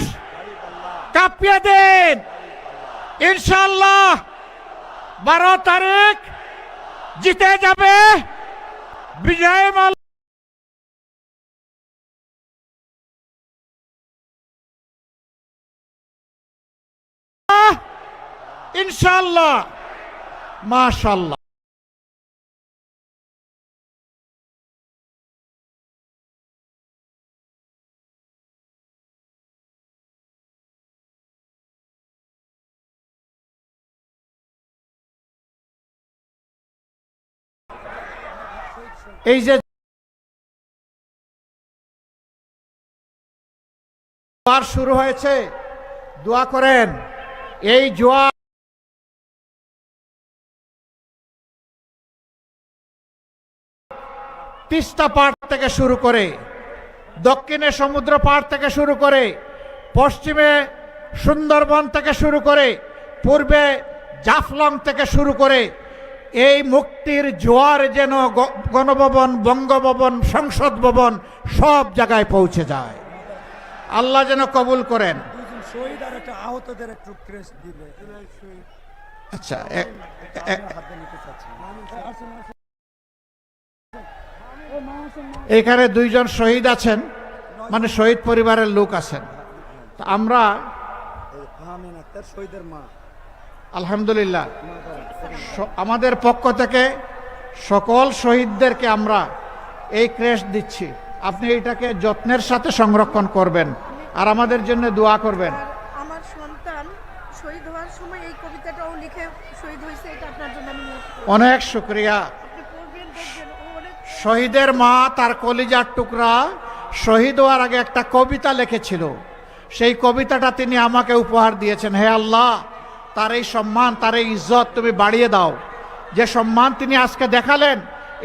বাংলাদেশ কাঁপিয়ে দিন। ইনশাল্লাহ বারো তারিখ জিতে যাবে বিজয় মাল ইনশাল্লাহ মাশাল্লাহ এই যে জোয়ার শুরু হয়েছে, দোয়া করেন। এই জোয়ার তিস্তা পাড় থেকে শুরু করে, দক্ষিণে সমুদ্র পাড় থেকে শুরু করে, পশ্চিমে সুন্দরবন থেকে শুরু করে, পূর্বে জাফলং থেকে শুরু করে এই মুক্তির জোয়ার যেন গণভবন বঙ্গভবন সংসদ ভবন সব জায়গায় পৌঁছে যায়। আল্লাহ যেন কবুল করেন। আচ্ছা এখানে দুইজন শহীদ আছেন মানে শহীদ পরিবারের লোক আছেন। তো আমরা আলহামদুলিল্লাহ। আমাদের পক্ষ থেকে সকল শহীদদেরকে আমরা এই ক্রেস্ট দিচ্ছি। আপনি এটাকে যত্নের সাথে সংরক্ষণ করবেন আর আমাদের জন্য দোয়া করবেন। আমার সন্তান শহীদ হওয়ার সময় এই কবিতাটাও লিখে শহীদ হয়েছে এটা আপনার জন্য আমি অনেক শুক্রিয়া। শহীদের মা তার কলিজার টুকরা শহীদ হওয়ার আগে একটা কবিতা লিখেছিল। সেই কবিতাটা তিনি আমাকে উপহার দিয়েছেন। হে আল্লাহ তার এই সম্মান তার এই ইজ্জত তুমি বাড়িয়ে দাও। যে সম্মান তিনি আজকে দেখালেন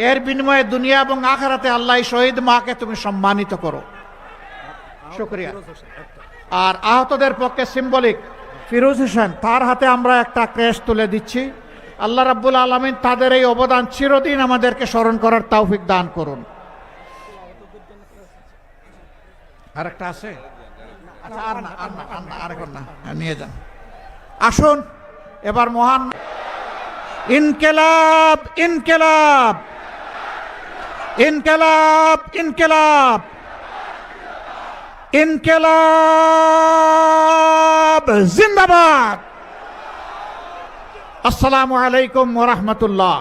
এর বিনিময়ে দুনিয়া এবং আখারাতে আল্লাহ শহীদ মাকে তুমি সম্মানিত করো। শুক্রিয়া। আর আহতদের পক্ষে সিম্বলিক ফিরোজ হোসেন তার হাতে আমরা একটা ক্রেশ তুলে দিচ্ছি। আল্লাহ রাব্বুল আলমিন তাদের এই অবদান চিরদিন আমাদেরকে স্মরণ করার তৌফিক দান করুন। আর একটা আছে? আচ্ছা আর না আর না আর না আর না নিয়ে যান। আসুন এবার মহান ইনকেলাব ইনকেলাব ইনকেলাব ইনকেলাব ইনকেলাব জিন্দাবাদ। আসসালামু আলাইকুম ওরহমতুল্লাহ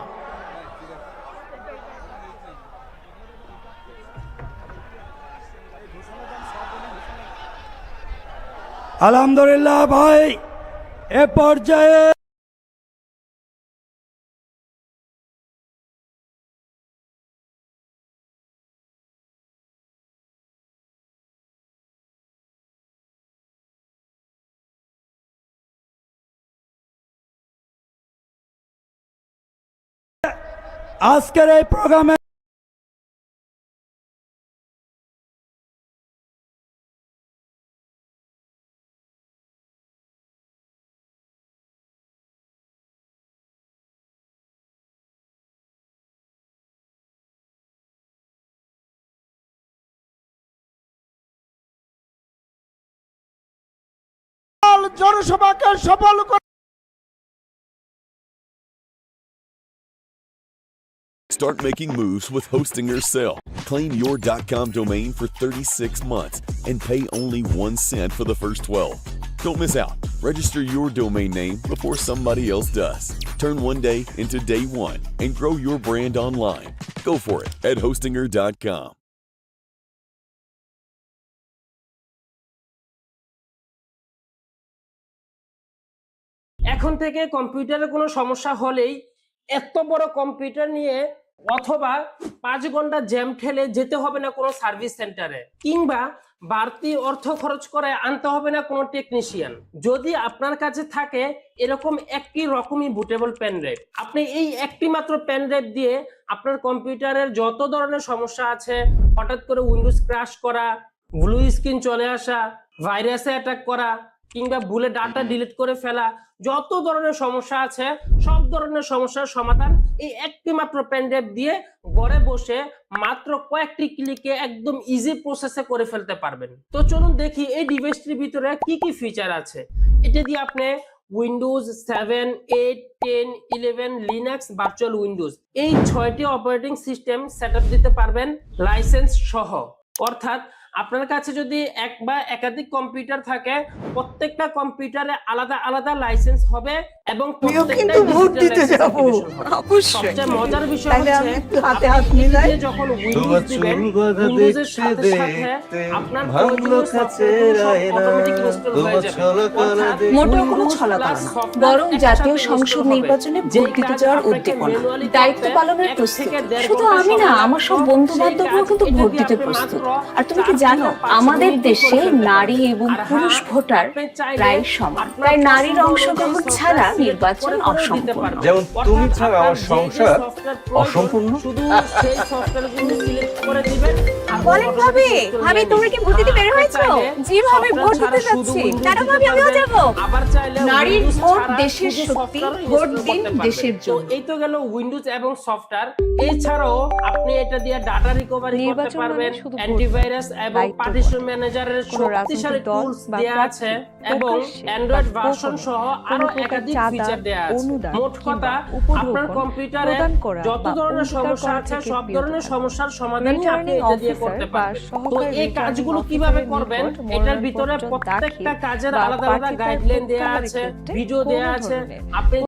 আলহামদুলিল্লাহ ভাই। এ পর্যায়ে আজকের এই প্রোগ্রামে জনসভাকে সফল করে Start making moves with Hostinger Sell. Claim your .com domain for 36 months and pay only 1 cent for the first 12. Don't miss out. Register your domain name before somebody else does. Turn one day into day one and grow your brand online. Go for it at hostinger.com. এখন থেকে কম্পিউটারে কোনো সমস্যা হলেই এত বড় computer নিয়ে অথবা পাঁচ ঘণ্টা জ্যাম ঠেলে যেতে হবে না কোনো সার্ভিস সেন্টারে, কিংবা বাড়তি অর্থ খরচ করে আনতে হবে না কোনো টেকনিশিয়ান। যদি আপনার কাছে থাকে এরকম একটি রকমই বুটেবল পেন ড্রাইভ। আপনি এই একটি মাত্র পেন ড্রাইভ দিয়ে আপনার কম্পিউটারের যত ধরনের সমস্যা আছে, হঠাৎ করে উইন্ডোজ ক্রাশ করা, ব্লু স্ক্রিন চলে আসা, ভাইরাসে অ্যাটাক করা কিংবা ভুলে ডাটা ডিলিট করে ফেলা যত ধরনের সমস্যা আছে সব ধরনের সমস্যার সমাধান এই একটি মাত্র পেনড্রাইভ দিয়ে ঘরে বসে মাত্র কয়েকটি ক্লিকে একদম ইজি প্রসেসে করে ফেলতে পারবেন। তো চলুন দেখি এই ডিভাইসটির ভিতরে কি কি ফিচার আছে। এটা দিয়ে আপনি Windows seven eight ten eleven Linux virtual Windows এই ছয়টি অপারেটিং সিস্টেম সেট দিতে পারবেন লাইসেন্স সহ। অর্থাৎ আপনার কাছে যদি এক বা একাধিক কম্পিউটার থাকে প্রত্যেকটা কম্পিউটারে আলাদা আলাদা লাইসেন্স হবে। এবং কিন্তু ভোট দিতে যাব। অবশ্যই। সবচেয়ে মজার বিষয় হচ্ছে আমি হাতে হাত মিলাই। যখন উইন্ডোজ দিবেন উইন্ডোজের সাথে সাথে আপনার যাবে। অর্থাৎ মোটেও কোনো ছলাকলা না। বরং জাতীয় সংসদ নির্বাচনে ভোট দিতে যাওয়ার উদ্দীপনা দায়িত্ব পালনের প্রস্তুতি। শুধু আমি না আমার সব বন্ধু বান্ধবরাও কিন্তু ভোট দিতে প্রস্তুত। আর তুমি কি জানো আমাদের দেশে নারী এবং পুরুষ হ্যাঁ, ভোটার প্রায় সমান। প্রায় নারীর অংশগ্রহণ ছাড়া নির্বাচন অসম্পূর্ণ যেমন তুমি ছাড়া আমার সংসার অসম্পূর্ণ। শুধু সেই সফটওয়্যারগুলো বলেন ভাবি, ভাবি, তোমরা কি বের হয়েছো? জি ভাবি, ভোট দিতে যাচ্ছি। ভাবি, আমিও। যাব। আবার চাইলে নারীর ভোট দেশের শক্তি, ভোট দিন দেশের জন্য। এই তো গেল উইন্ডোজ এবং সফটওয়্যার এছাড়াও আপনি এটা দিয়ে ডাটা রিকভারি করতে মানে পারবেন অ্যান্টিভাইরাস এবং পার্টিশন ম্যানেজারের শক্তিশালী টুলস দেয়া আছে এবং অ্যান্ড্রয়েড ভার্সন সহ আরও একাধিক ফিচার দেয়া আছে মোট কথা আপনার কম্পিউটারে যত ধরনের সমস্যা আছে সব ধরনের সমস্যার সমাধান আপনি এটা দিয়ে অফিসার করতে পারবেন তো এই কাজগুলো কীভাবে করবেন? এটার ভিতরে প্রত্যেকটা কাজের আলাদা আলাদা গাইডলাইন দেয়া আছে ভিডিও দেওয়া দেয়া আছে। আপনি